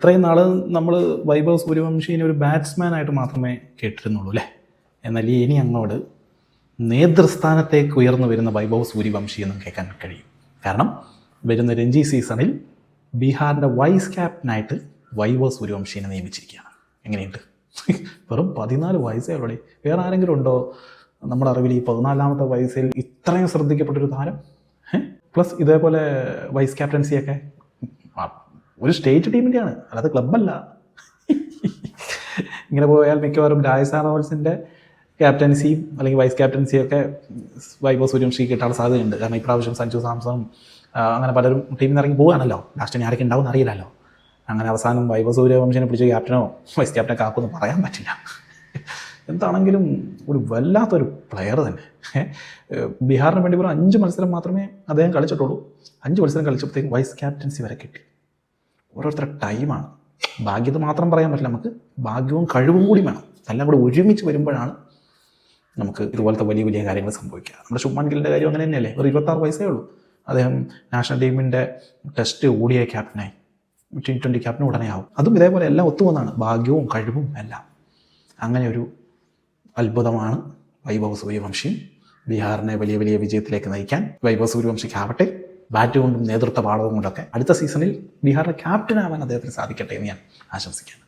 ഇത്രയും നാൾ നമ്മൾ വൈഭവ് സൂര്യവംശീനെ ഒരു ബാറ്റ്സ്മാൻ ആയിട്ട് മാത്രമേ കേട്ടിരുന്നുള്ളൂ അല്ലേ? എന്നാൽ ഇനി അങ്ങോട്ട് നേതൃസ്ഥാനത്തേക്ക് ഉയർന്നു വരുന്ന വൈഭവ് സൂര്യവംശി എന്നും കേൾക്കാൻ കഴിയും. കാരണം വരുന്ന രഞ്ജി സീസണിൽ ബീഹാറിന്റെ വൈസ് ക്യാപ്റ്റനായിട്ട് വൈഭവ് സൂര്യവംശീനെ നിയമിച്ചിരിക്കുകയാണ്. എങ്ങനെയുണ്ട്? വെറും പതിനാല് വയസ്സേ ഉള്ളൂ വേറെ ആരെങ്കിലും ഉണ്ടോ? നമ്മുടെ അറിവിൽ ഈ പതിനാലാമത്തെ വയസ്സിൽ ഇത്രയും ശ്രദ്ധിക്കപ്പെട്ടൊരു താരം? പ്ലസ് ഇതേപോലെ വൈസ് ക്യാപ്റ്റൻസിയൊക്കെ? ഒരു സ്റ്റേറ്റ് ടീമിന്റെയാണ് അല്ലാതെ ക്ലബ്ബല്ല ഇങ്ങനെ പോയാൽ മിക്കവാറും രാജസ്ഥാൻ റോയൽസിന്റെ ക്യാപ്റ്റൻസിയും അല്ലെങ്കിൽ വൈസ് ക്യാപ്റ്റൻസിയും ഒക്കെ വൈഭവ് സൂര്യവംശി കിട്ടാൻ സാധ്യതയുണ്ട്. കാരണം ഇപ്രാവശ്യം സഞ്ജു സാംസണും അങ്ങനെ പലരും ടീമിൽ നിന്ന് ഇറങ്ങി പോവുകയാണല്ലോ. ലാസ്റ്റ് ഇനി ആരൊക്കെ ഉണ്ടാവും അറിയില്ലല്ലോ. അങ്ങനെ അവസാനം വൈഭവ് സൂര്യവംശിനെ പിടിച്ച ക്യാപ്റ്റനോ വൈസ് ക്യാപ്റ്റനെ കാക്കുമെന്ന് പറയാൻ പറ്റില്ല. എന്താണെങ്കിലും ഒരു വല്ലാത്തൊരു പ്ലെയർ തന്നെ. ബീഹാറിന് വേണ്ടി വെറും അഞ്ച് മത്സരം മാത്രമേ അദ്ദേഹം കളിച്ചിട്ടുള്ളൂ. അഞ്ച് മത്സരം കളിച്ചപ്പോഴത്തേക്കും വൈസ് ക്യാപ്റ്റൻസി വരെ കിട്ടി. ഓരോരുത്തരുടെ ടൈമാണ്. ഭാഗ്യത മാത്രം പറയാൻ പറ്റില്ല. നമുക്ക് ഭാഗ്യവും കഴിവും കൂടി വേണം. എല്ലാം കൂടി ഒരുമിച്ച് വരുമ്പോഴാണ് നമുക്ക് ഇതുപോലത്തെ വലിയ വലിയ കാര്യങ്ങൾ സംഭവിക്കുക. നമ്മുടെ ശുഭ്മാൻ ഗില്ലിന്റെ കാര്യം അങ്ങനെ തന്നെയല്ലേ? ഒരു ഇരുപത്താറ് വയസ്സേ ഉള്ളൂ. അദ്ദേഹം നാഷണൽ ടീമിന്റെ ടെസ്റ്റ് ഓടിയ ക്യാപ്റ്റനായി. ടി ട്വന്റി ക്യാപ്റ്റൻ ഉടനെ ആവും. അതും ഇതേപോലെ എല്ലാം ഒത്തുവന്നാണ്. ഭാഗ്യവും കഴിവും എല്ലാം. അങ്ങനെ ഒരു അത്ഭുതമാണ് വൈഭവ സൂര്യവംശി. ബീഹാറിനെ വലിയ വലിയ വിജയത്തിലേക്ക് നയിക്കാൻ വൈഭവ സൂര്യവംശിക്കാവട്ടെ. ബാറ്റ് കൊണ്ടും നേതൃത്വ പാഠവും കൊണ്ടൊക്കെ അടുത്ത സീസണിൽ ബീഹാറിലെ ക്യാപ്റ്റനാവാൻ അദ്ദേഹത്തിന് സാധിക്കട്ടെ എന്ന് ഞാൻ ആശംസിക്കുന്നു.